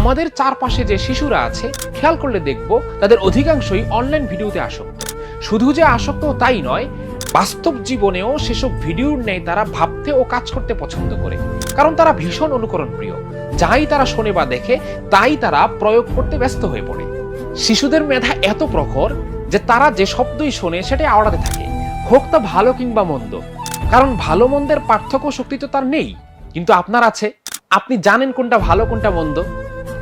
আমাদের চারপাশে যে শিশুরা আছে, খেয়াল করলে দেখব তাদের অধিকাংশই অনলাইন ভিডিওতে আসক্ত। শুধু যে আসক্ত তাই নয়, বাস্তব জীবনেও সেসব ভিডিওর নেই তারা ভাবতে ও কাজ করতে পছন্দ করে। কারণ তারা ভীষণ অনুকরণ প্রিয় যাই তারা শোনে বা দেখে, তাই তারা প্রয়োগ করতে ব্যস্ত হয়ে পড়ে। শিশুদের মেধা এত প্রখর যে তারা যে শব্দই শোনে সেটাই আওড়াতে থাকে। হোক তা ভালো কিংবা মন্দ। কারণ ভালো মন্দের পার্থক্য শক্তি তো তার নেই। কিন্তু আপনার আছে। আপনি জানেন কোনটা ভালো, কোনটা মন্দ।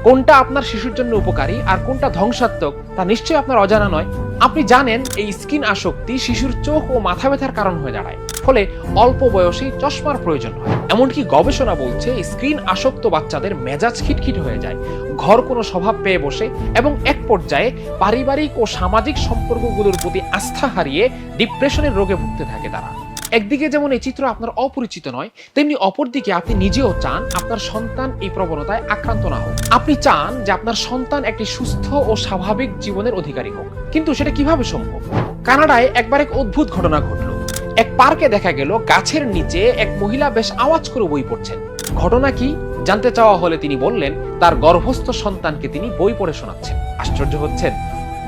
কোনটা আপনার শিশুর জন্য উপকারী আর কোনটা ধ্বংসাত্মক, তা নিশ্চয়ই আপনার অজানা নয়। আপনি জানেন এই স্কিন আসক্তি শিশুর চোখ ও মাথা ব্যথার কারণ হয়ে দাঁড়ায়। ফলে অল্প বয়সেই চশমার প্রয়োজন হয়। এমনকি গবেষণা বলছে স্ক্রিন আসক্ত বাচ্চাদের মেজাজ খিটখিট হয়ে যায়। ঘর কোনো স্বভাব পেয়ে বসে এবং এক পর্যায়ে পারিবারিক ও সামাজিক সম্পর্কগুলোর প্রতি আস্থা হারিয়ে ডিপ্রেশনের রোগে ভুগতে থাকে তারা। একদিকে যেমন এই চিত্র আপনার অপরিচিত নয়, তেমনি অপরদিকে আপনি নিজেও চান আপনার সন্তান এই প্রবণতায় আক্রান্ত না হোক। আপনি চান যে আপনার সন্তান একটি সুস্থ ও স্বাভাবিক জীবনের অধিকারী হোক। কিন্তু সেটা কীভাবে সম্ভব? কানাডায় একবার এক অদ্ভুত ঘটনা ঘটলো। এক পার্কে দেখা গেল গাছের নিচে এক মহিলা বেশ আওয়াজ করে বই পড়ছেন। ঘটনা কি জানতে চাওয়া হলে তিনি বললেন, তার গর্ভস্থ সন্তানকে তিনি বই পড়ে শোনাচ্ছেন। আশ্চর্য হচ্ছেন?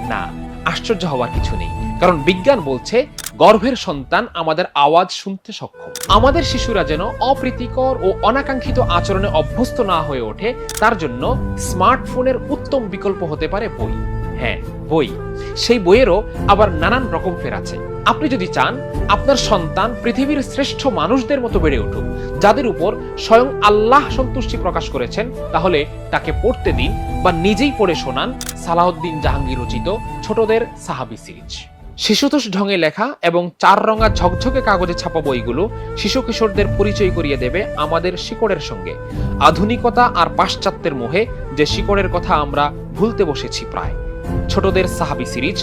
না, আশ্চর্য হওয়ার কিছু নেই। কারণ বিজ্ঞান বলছে গর্ভের সন্তান আমাদের আওয়াজ শুনতে সক্ষম। আমাদের শিশুরা যেন অপ্রীতিকর ও অনাকাঙ্ক্ষিত আচরণে অভ্যস্ত না হয়ে ওঠে, তার জন্য স্মার্টফোনের উত্তম বিকল্প হতে পারে বই। হ্যাঁ বই। সেই বইয়েরও আবার নানান রকম ফের আছে। আপনি যদি চান, আপনার সন্তান পৃথিবীর শ্রেষ্ঠ মানুষদের মতো বেড়ে উঠুক, যাদের উপর স্বয়ং আল্লাহ সন্তুষ্টি প্রকাশ করেছেন, তাহলে তাকে পড়তে দিন বা নিজেই পড়ে শোনান সালাউদ্দিন জাহাঙ্গীর রচিত ছোটদের সাহাবি সিরিজ। শিশুতোষ ঢঙে লেখা এবং চার রঙা ঝকঝকে কাগজে ছাপা বইগুলো শিশু কিশোরদের পরিচয় করিয়ে দেবে আমাদের শিকড়ের সঙ্গে। আধুনিকতা আর পাশ্চাত্যের মোহে যে শিকড়ের কথা আমরা ভুলতে বসেছি প্রায়। ছোটদের সাহাবি সিরিজ